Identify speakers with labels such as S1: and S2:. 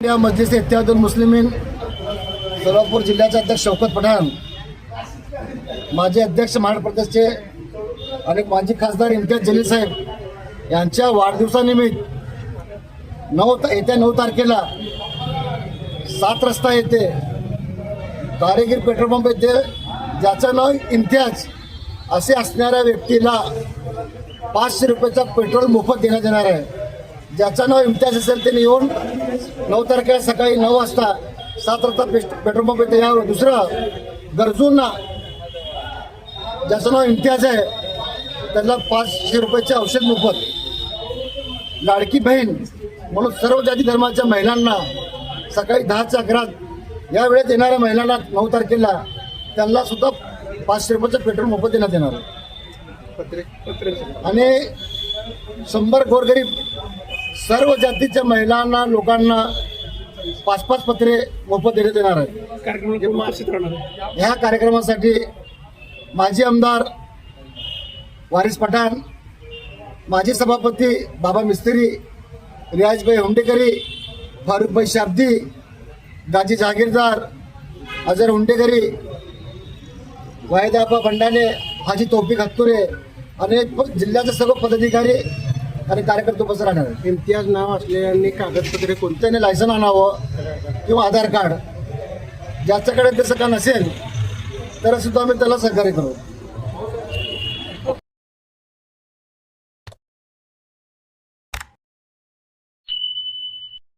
S1: India Majlis Ittehadul Muslimeen Solapur जिल्ह्याचे अध्यक्ष शौकत पठाण माजी अध्यक्ष महाराष्ट्र प्रदेशचे आणि माजी खासदार इम्तियाज जलील साहेब यांच्या वाढदिवसानिमित्त नऊ येत्या नऊ तारखेला सात रस्ता येते कारेगीर पेट्रोल पंप येथे ज्याचं नाव इम्तियाज असे असणाऱ्या व्यक्तीला पाचशे रुपयाचा पेट्रोल मोफत देण्यात येणार आहे. ज्याचं नाव इम्तियाज असेल त्यांनी येऊन नऊ तारखेला सकाळी नऊ वाजता सात पेस्ट- पेट्रोल पंप येथे यावं दुसरं गरजूंना ज्याचं नाव इम्तियाज आहे त्यांना पाचशे रुपयाचे औषध मोफत लाडकी बहीण म्हणून सर्व जाती धर्माच्या महिलांना सकाळी दहाच्या अकरात या वेळेत येणाऱ्या महिलांना नऊ तारखेला त्यांना सुद्धा पाचशे रुपयाचं पेट्रोल मोफत देण्यात येणार आहे. आणि शंभर गोरगरीब सर्व जातीच्या महिलांना लोकांना पाच पाच पत्रे मोफत देण्यात येणार आहे? ह्या कार्यक्रमासाठी माजी आमदार वारिस पठाण माजी सभापती बाबा मिस्त्री रियाजभाई हुंडेकरी फारुखभाई शाब्दी दाजी जहागीरदार अजर हुंडेकरी वाहिदाबा भंडाने हाजी तौफिक हत्तुरे प- जिल्ह्याचे सर्व पदाधिकारी आणि कार्यकर्ते उपस्थित राहणार.
S2: इम्तियाज नाव असलेल्यांनी कागदपत्रे कोणती
S1: त्याने लायसन आणावं किंवा आधार कार्ड ज्याच्याकडे तसं का नसेल तर सुद्धा आम्ही त्याला सहकार्य करू